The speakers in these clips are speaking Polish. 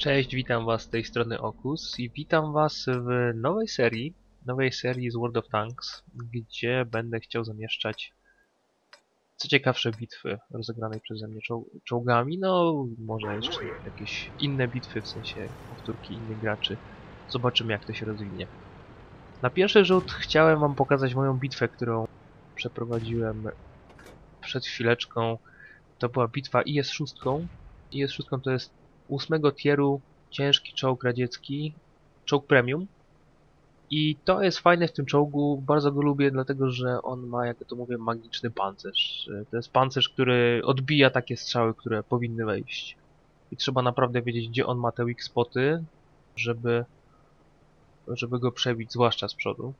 Cześć, witam was z tej strony Okus i witam was w nowej serii, nowej serii z World of Tanks, gdzie będę chciał zamieszczać co ciekawsze bitwy rozegrane przeze mnie czoł czołgami, no może jeszcze jakieś inne bitwy, w sensie powtórki innych graczy. Zobaczymy jak to się rozwinie. Na pierwszy rzut chciałem wam pokazać moją bitwę, którą przeprowadziłem przed chwileczką. To była bitwa IS-6. IS-6 to jest ósmego tieru ciężki czołg radziecki, czołg premium. I to jest fajne w tym czołgu, bardzo go lubię, dlatego że on ma, jak ja to mówię, magiczny pancerz. To jest pancerz, który odbija takie strzały, które powinny wejść. I trzeba naprawdę wiedzieć, gdzie on ma te weak spoty, żeby, żeby go przebić, zwłaszcza z przodu.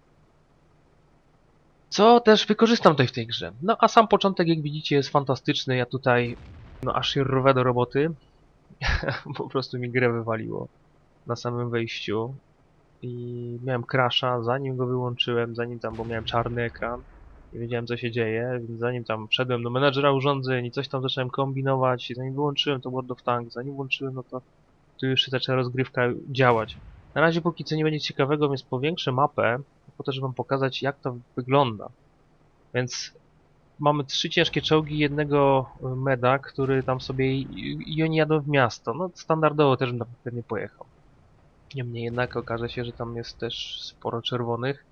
Co też wykorzystam tutaj w tej grze. No a sam początek, jak widzicie, jest fantastyczny. Ja tutaj, no aż się rwę do roboty. po prostu mi grę wywaliło na samym wejściu i miałem crasha, zanim go wyłączyłem, zanim tam, bo miałem czarny ekran i wiedziałem co się dzieje, więc zanim tam wszedłem do menadżera urządzeń i coś tam zacząłem kombinować i zanim wyłączyłem to World of Tanks, zanim włączyłem, no to tu już się zaczęła rozgrywka działać. Na razie póki co nie będzie ciekawego, więc powiększę mapę po to, żeby wam pokazać jak to wygląda. Więc mamy trzy ciężkie czołgi, jednego meda, który tam sobie i, oni jadą w miasto. No standardowo też bym pewnie pojechał. Niemniej jednak okaże się, że tam jest też sporo czerwonych.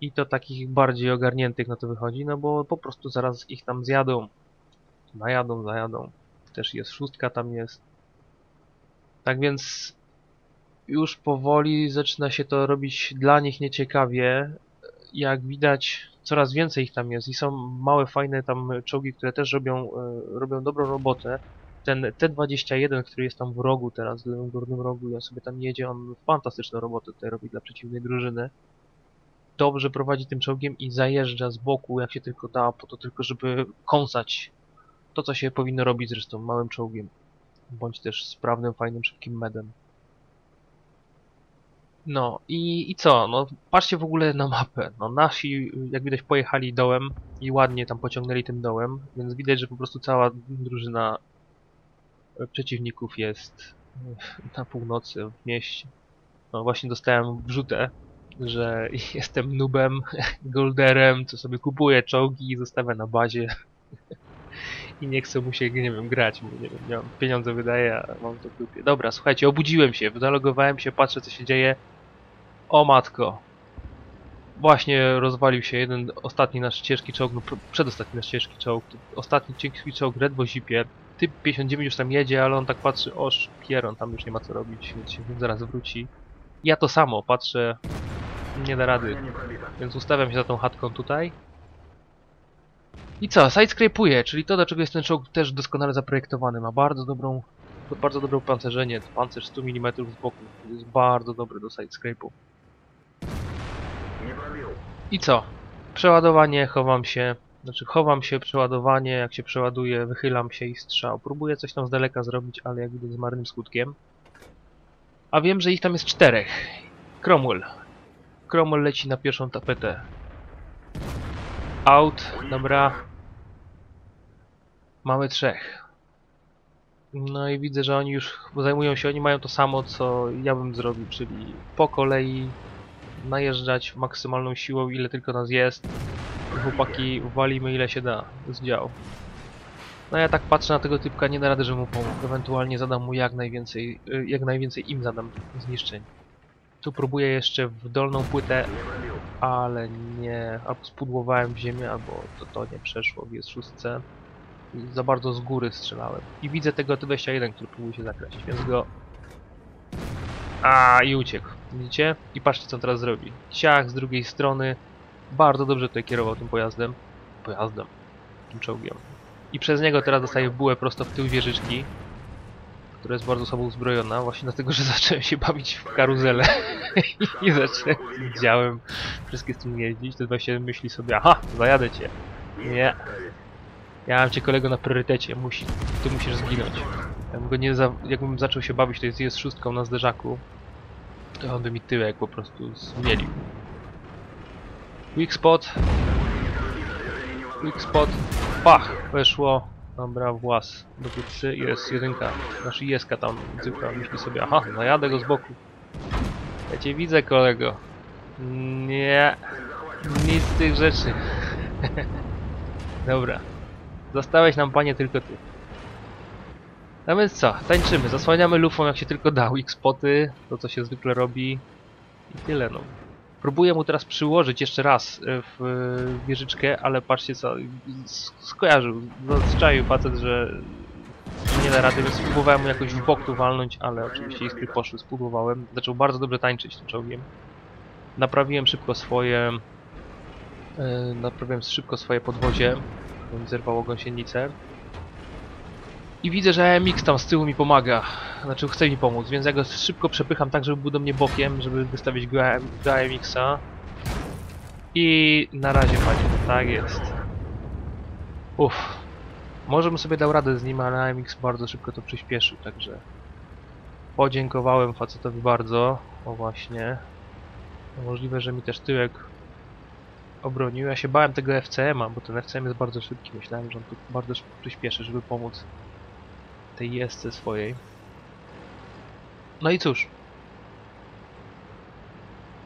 I to takich bardziej ogarniętych na to wychodzi, no bo po prostu zaraz ich tam zjadą. Najadą, zajadą. Też jest szóstka tam jest. Tak więc już powoli zaczyna się to robić dla nich nieciekawie. Jak widać, coraz więcej ich tam jest i są małe, fajne tam czołgi, które też robią, e, robią dobrą robotę. Ten T-21, który jest tam w rogu teraz, w lewym górnym rogu, on sobie tam jedzie, on fantastyczną robotę tutaj robi dla przeciwnej drużyny. Dobrze prowadzi tym czołgiem i zajeżdża z boku, jak się tylko da, po to tylko, żeby kąsać to, co się powinno robić zresztą małym czołgiem. Bądź też sprawnym, fajnym, szybkim medem. No i, i co? No patrzcie w ogóle na mapę. No nasi, jak widać, pojechali dołem i ładnie tam pociągnęli tym dołem, więc widać, że po prostu cała drużyna przeciwników jest na północy, w mieście. No właśnie dostałem wrzutę, że jestem nubem, golderem, co sobie kupuje czołgi i zostawia na bazie. I nie chcę mu się, nie wiem, grać, bo nie wiem, pieniądze wydaję, a mam to w dupie. Dobra, słuchajcie, obudziłem się, zalogowałem się, patrzę co się dzieje. O matko. Właśnie rozwalił się jeden ostatni nasz ciężki czołg, no przedostatni nasz ciężki czołg. Ostatni ciężki czołg Red Zipie. Typ 59 już tam jedzie, ale on tak patrzy, oż pieron, tam już nie ma co robić, więc się zaraz wróci. Ja to samo, patrzę, nie da rady, więc ustawiam się za tą chatką tutaj. I co, sidescrape'uje, czyli to, do jest ten czołg też doskonale zaprojektowany. Ma bardzo dobrą, bardzo dobre pancerzenie, pancerz 100 mm z boku. Jest bardzo dobry do sidescrape'u. I co? Przeładowanie, chowam się. Znaczy chowam się, przeładowanie, jak się przeładuje, wychylam się i strzał. Próbuję coś tam z daleka zrobić, ale jak widać z marnym skutkiem. A wiem, że ich tam jest czterech. Cromwell. Cromwell leci na pierwszą tapetę. Out, dobra. Mamy trzech. No i widzę, że oni już zajmują się, oni mają to samo, co ja bym zrobił, czyli po kolei najeżdżać maksymalną siłą, ile tylko nas jest. Chłopaki walimy ile się da z dział. No ja tak patrzę na tego typka, nie da rady, że mu pomóc. Ewentualnie zadam mu jak najwięcej, y, jak najwięcej im zadam zniszczeń. Tu próbuję jeszcze w dolną płytę, ale nie, albo spudłowałem w ziemię, albo to, to nie przeszło w jest szóstce. Za bardzo z góry strzelałem. I widzę tego T-21, który próbuje się zakraść, więc go a i uciekł. Widzicie? I patrzcie co on teraz zrobi. Ciach z drugiej strony. Bardzo dobrze tutaj kierował tym pojazdem. Pojazdem. Tym czołgiem. I przez niego teraz dostaje bułę prosto w tył wieżyczki. Która jest bardzo słabo uzbrojona. Właśnie dlatego, że zacząłem się bawić w karuzelę. I zacząłem działem wszystkie z tym jeździć. To właśnie myśli sobie, aha, zajadę cię. Nie. Ja mam cię kolego na priorytecie. Musi, ty musisz zginąć. Jakbym, go nie za, jakbym zaczął się bawić, to jest, jest szóstką na zderzaku, to on by mi tyłek po prostu zmielił. Weak spot. Weak spot. Pach! Weszło. Dobra, włas. Dowódcy, jest jedynka. Znaczy jeska tam, cyfra, myśli sobie, aha, najadę go z boku. Ja cię widzę, kolego. Nie, nic z tych rzeczy. Dobra. Zostałeś nam, panie, tylko ty. No więc co, tańczymy, zasłaniamy lufą jak się tylko da, X-poty, to co się zwykle robi i tyle no. Próbuję mu teraz przyłożyć jeszcze raz e, w e, wieżyczkę, ale patrzcie co, skojarzył, zazwyczaił facet, że nie da rady, więc spróbowałem mu jakoś w bok tu walnąć, ale oczywiście iskry poszły, spudłowałem. Zaczął bardzo dobrze tańczyć tym czołgiem. Naprawiłem szybko swoje, e, naprawiłem szybko swoje podwozie, zerwało gąsienicę. I widzę, że AMX tam z tyłu mi pomaga. Znaczy chce mi pomóc, więc ja go szybko przepycham tak, żeby był do mnie bokiem, żeby wystawić go do AMX-a. I na razie panie, tak jest. Uff. Może bym sobie dał radę z nim, ale AMX bardzo szybko to przyspieszył, także... Podziękowałem facetowi bardzo. O właśnie. Możliwe, że mi też tyłek obronił. Ja się bałem tego FCM-a, bo ten FCM jest bardzo szybki. Myślałem, że on tu bardzo szybko przyspieszy, żeby pomóc tej jezdce swojej. No i cóż.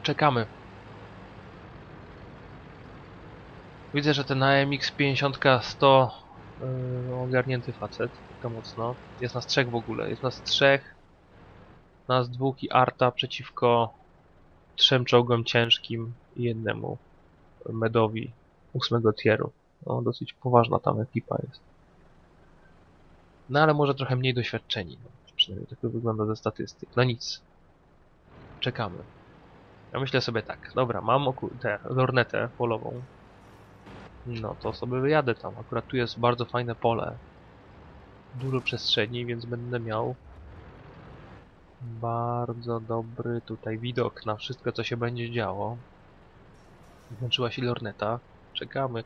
Czekamy. Widzę, że ten AMX 50 100 yy, ogarnięty facet, to mocno. Jest nas trzech w ogóle, jest nas trzech. Nas dwóch i Arta przeciwko trzem czołgom ciężkim i jednemu medowi ósmego tieru. No, dosyć poważna tam ekipa jest. No ale może trochę mniej doświadczeni. No, przynajmniej tak to wygląda ze statystyk. No nic. Czekamy. Ja myślę sobie tak, dobra, mam tę lornetę polową. No to sobie wyjadę tam. Akurat tu jest bardzo fajne pole. Dużo przestrzeni, więc będę miał bardzo dobry tutaj widok na wszystko, co się będzie działo. Włączyła się lorneta. Czekamy.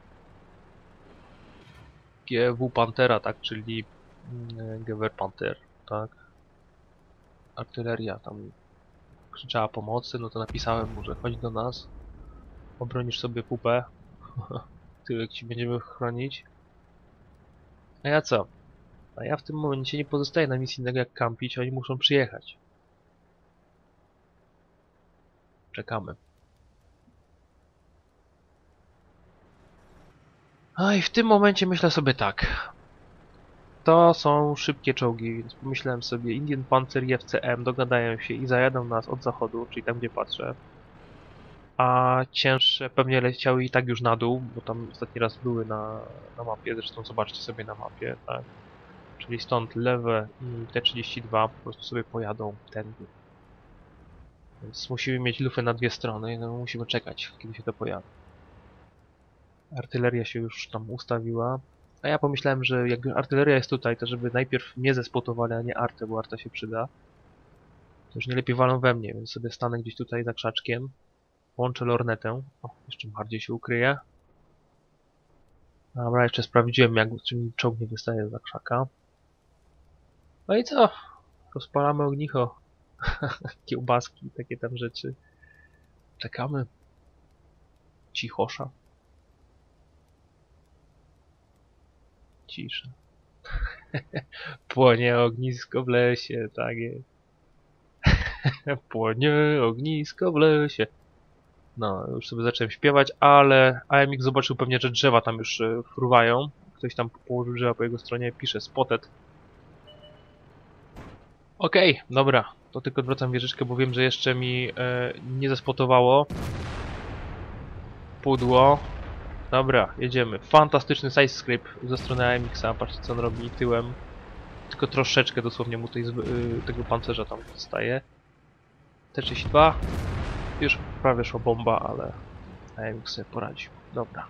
GW Pantera, tak, czyli mm, Gewehr Panther, tak. Artyleria tam krzyczała pomocy, no to napisałem mu, że chodź do nas. Obronisz sobie pupę. Tyłek ci będziemy chronić. A ja co? A ja w tym momencie nie pozostaję na nic innego jak kampić, oni muszą przyjechać. Czekamy. A i w tym momencie myślę sobie tak. To są szybkie czołgi, więc pomyślałem sobie Indian Panzer i FCM dogadają się i zajadą nas od zachodu, czyli tam gdzie patrzę. A cięższe pewnie leciały i tak już na dół, bo tam ostatni raz były na, na mapie, zresztą zobaczcie sobie na mapie, tak. Czyli stąd lewe i T32 po prostu sobie pojadą tędy. Więc musimy mieć lufę na dwie strony, no musimy czekać, kiedy się to pojawi. Artyleria się już tam ustawiła. A ja pomyślałem, że jak artyleria jest tutaj, to żeby najpierw mnie zespotowali, a nie artę, bo arta się przyda. To już nie lepiej walą we mnie, więc sobie stanę gdzieś tutaj za krzaczkiem. Łączę lornetę. O, jeszcze bardziej się ukryję. Dobra, jeszcze sprawdziłem, jak czy mi czołg nie wystaje za krzaka. No i co? Rozpalamy ognicho. Kiełbaski, takie tam rzeczy. Czekamy. Cichosza. Cisza. Płonie ognisko w lesie, tak jest. Płonie ognisko w lesie. No, już sobie zacząłem śpiewać, ale AMX zobaczył pewnie, że drzewa tam już e, fruwają. Ktoś tam położył drzewa po jego stronie, pisze spotted. Okej, dobra. To tylko odwracam wieżyczkę, bo wiem, że jeszcze mi e, nie zaspotowało. Pudło. Dobra, jedziemy. Fantastyczny side script ze strony AMX-a. Patrzcie co on robi tyłem. Tylko troszeczkę dosłownie mu tej, zwy- y, tego pancerza tam zostaje. T32. Już prawie szła bomba, ale AMX sobie poradził. Dobra.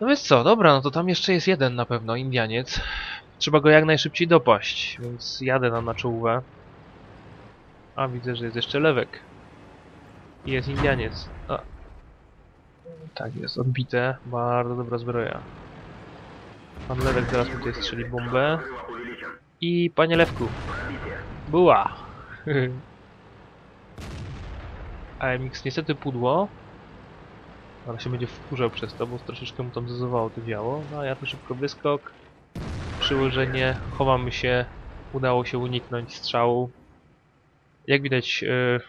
No więc co, dobra, no to tam jeszcze jest jeden na pewno, Indianiec. Trzeba go jak najszybciej dopaść, więc jadę nam na czołówę. A widzę, że jest jeszcze lewek. I jest Indianiec. A. Tak jest, odbite. Bardzo dobra zbroja. Pan Lewek zaraz tutaj strzeli bombę. I panie Lewku. Była. AMX niestety pudło. Ale się będzie wkurzał przez to, bo troszeczkę mu tam zezowało to działo. No a ja tu szybko wyskok. Przyłożenie, chowamy się. Udało się uniknąć strzału. Jak widać, yy,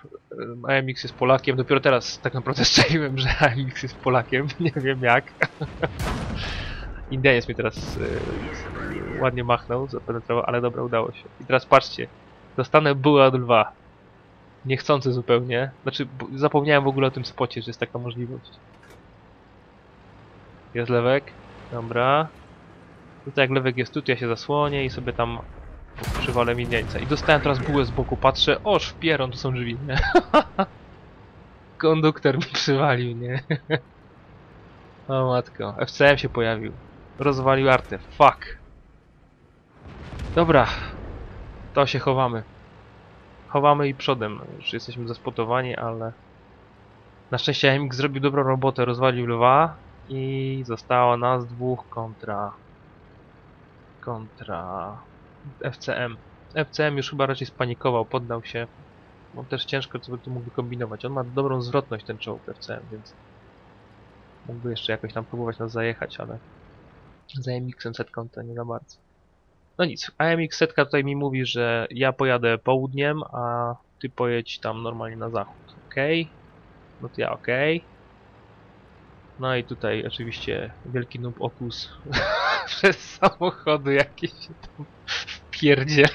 AMX jest Polakiem. Dopiero teraz tak naprawdę strzeliłem, że AMX jest Polakiem. Nie wiem jak. Indianiec mnie teraz yy, ładnie machnął, zapenetrował, ale dobra, udało się. I teraz patrzcie, dostanę była 2. Niechcący zupełnie. Znaczy, zapomniałem w ogóle o tym spocie, że jest taka możliwość. Jest lewek. Dobra. Tutaj jak lewek jest tu, to ja się zasłonię i sobie tam przywalę Indiańca. I dostałem teraz bułę z boku, patrzę, o szpieron, tu są drzwi, nie? Konduktor mi przywalił, nie? o matko, FCM się pojawił. Rozwalił artę, fuck. Dobra, to się chowamy. Chowamy i przodem, już jesteśmy zaspotowani, ale... Na szczęście AMX zrobił dobrą robotę, rozwalił lwa i zostało nas dwóch kontra... kontra... FCM. FCM już chyba raczej spanikował, poddał się. Bo też ciężko co by tu mógł kombinować. On ma dobrą zwrotność ten czołg FCM, więc mógłby jeszcze jakoś tam próbować nas zajechać, ale za AMX-em setką to nie za bardzo. No nic, AMX setka tutaj mi mówi, że ja pojadę południem, a ty pojedź tam normalnie na zachód. Okej. No to ja okej. No i tutaj oczywiście wielki noob okus przez samochody jakieś się tam wpierdzie.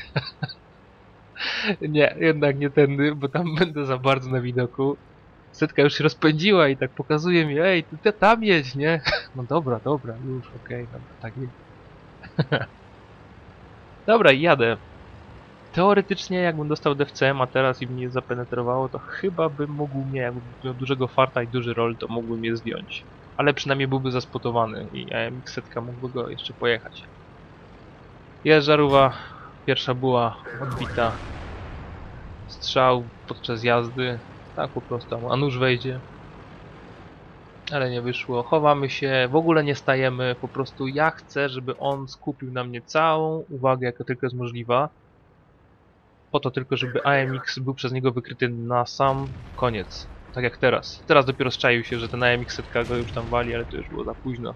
nie, jednak nie tędy, bo tam będę za bardzo na widoku. Setka już się rozpędziła i tak pokazuje mi, ej, ty, ty tam jedź, nie? No dobra, dobra, już, okej, dobra, tak jest. dobra, jadę. Teoretycznie, jakbym dostał DFCM, a teraz i mnie zapenetrowało, to chyba bym mógł mnie, jakbym miał dużego farta i duży roll, to mógłbym je zdjąć. Ale przynajmniej byłby zaspotowany i AMX setka mógłby go jeszcze pojechać. Jest żarówa, pierwsza była odbita. Strzał podczas jazdy, tak po prostu, a nóż wejdzie. Ale nie wyszło, chowamy się, w ogóle nie stajemy, po prostu ja chcę, żeby on skupił na mnie całą uwagę, jaka tylko jest możliwa. Po to tylko, żeby AMX był przez niego wykryty na sam koniec. Tak jak teraz. Teraz dopiero szczaił się, że ten AMX setka go już tam wali, ale to już było za późno.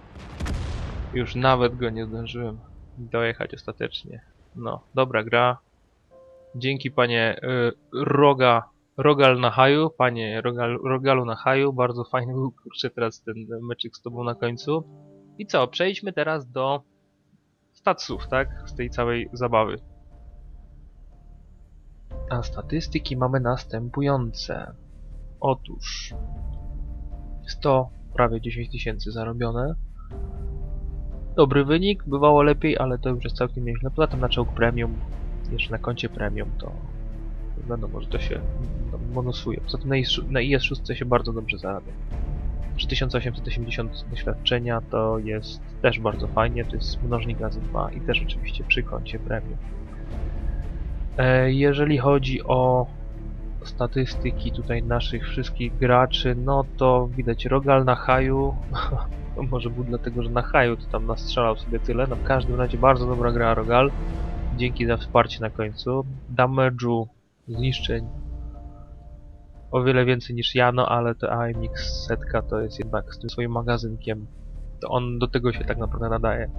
Już nawet go nie zdążyłem dojechać ostatecznie. No, dobra gra. Dzięki panie y, Roga, Rogal na haju, panie Rogal, Rogalu na haju. Bardzo fajny był kurczę teraz ten meczyk z tobą na końcu. I co, przejdźmy teraz do statsów, tak? Z tej całej zabawy. A statystyki mamy następujące. Otóż 100, prawie 10 tysięcy zarobione. Dobry wynik, bywało lepiej, ale to już jest całkiem nieźle. Poza tym na czołg premium, jeszcze na koncie premium, to wiadomo, że to się no, bonusuje. Poza tym na IS-6 się bardzo dobrze zarabia. 3880 doświadczenia to jest też bardzo fajnie, to jest mnożnik razy 2 i też oczywiście przy koncie premium. E, jeżeli chodzi o statystyki tutaj naszych wszystkich graczy, no to widać Rogal na haju. To może był dlatego, że na haju to tam nastrzelał sobie tyle. No w każdym razie bardzo dobra gra Rogal. Dzięki za wsparcie na końcu. Damage'u, zniszczeń o wiele więcej niż ja, no ale to AMX setka to jest jednak z tym swoim magazynkiem. To on do tego się tak naprawdę nadaje.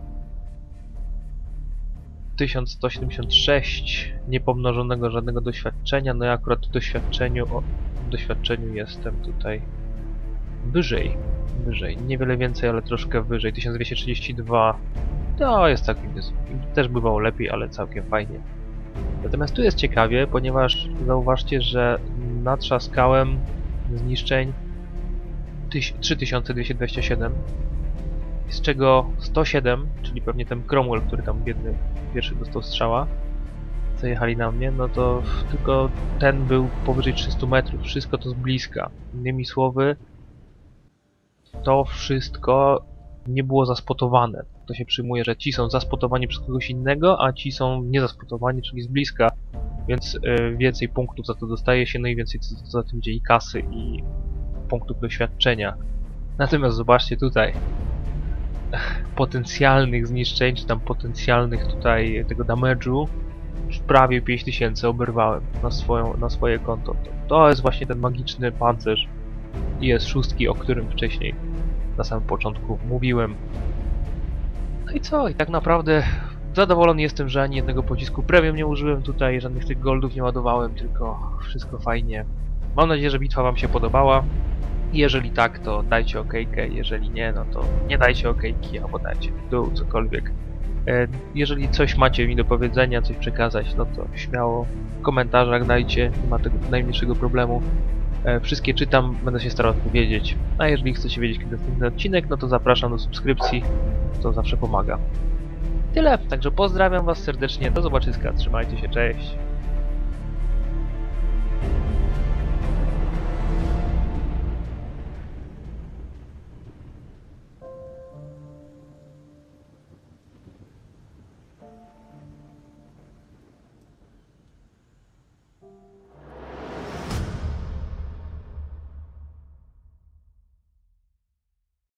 1176 niepomnożonego żadnego doświadczenia, no ja akurat w doświadczeniu, o, w doświadczeniu jestem tutaj wyżej, wyżej, niewiele więcej, ale troszkę wyżej, 1232 to jest całkiem, też bywało lepiej, ale całkiem fajnie. Natomiast tu jest ciekawie, ponieważ zauważcie, że natrzaskałem zniszczeń 3227 z czego 107, czyli pewnie ten Cromwell, który tam biedny pierwszy dostał strzała, co jechali na mnie, no to tylko ten był powyżej 300 metrów, wszystko to z bliska. Innymi słowy, to wszystko nie było zaspotowane. To się przyjmuje, że ci są zaspotowani przez kogoś innego, a ci są niezaspotowani, czyli z bliska, więc y, więcej punktów za to dostaje się, no i więcej za tym idzie i kasy, i punktów doświadczenia. Natomiast zobaczcie tutaj, potencjalnych zniszczeń, czy tam potencjalnych tutaj tego damage'u prawie 5000 oberwałem na, swoją, na swoje konto. To, to jest właśnie ten magiczny pancerz IS-6, o którym wcześniej na samym początku mówiłem. No i co? I tak naprawdę zadowolony jestem, że ani jednego pocisku premium nie użyłem tutaj, żadnych tych goldów nie ładowałem, tylko wszystko fajnie. Mam nadzieję, że bitwa wam się podobała. Jeżeli tak, to dajcie okejkę, jeżeli nie, no to nie dajcie okejki, albo dajcie w dół, cokolwiek. E, Jeżeli coś macie mi do powiedzenia, coś przekazać, no to śmiało w komentarzach dajcie, nie ma tego najmniejszego problemu. E, Wszystkie czytam, będę się starał odpowiedzieć. A jeżeli chcecie wiedzieć, kiedy następny odcinek, no to zapraszam do subskrypcji, to zawsze pomaga. Tyle, także pozdrawiam was serdecznie, do zobaczyska, trzymajcie się, cześć!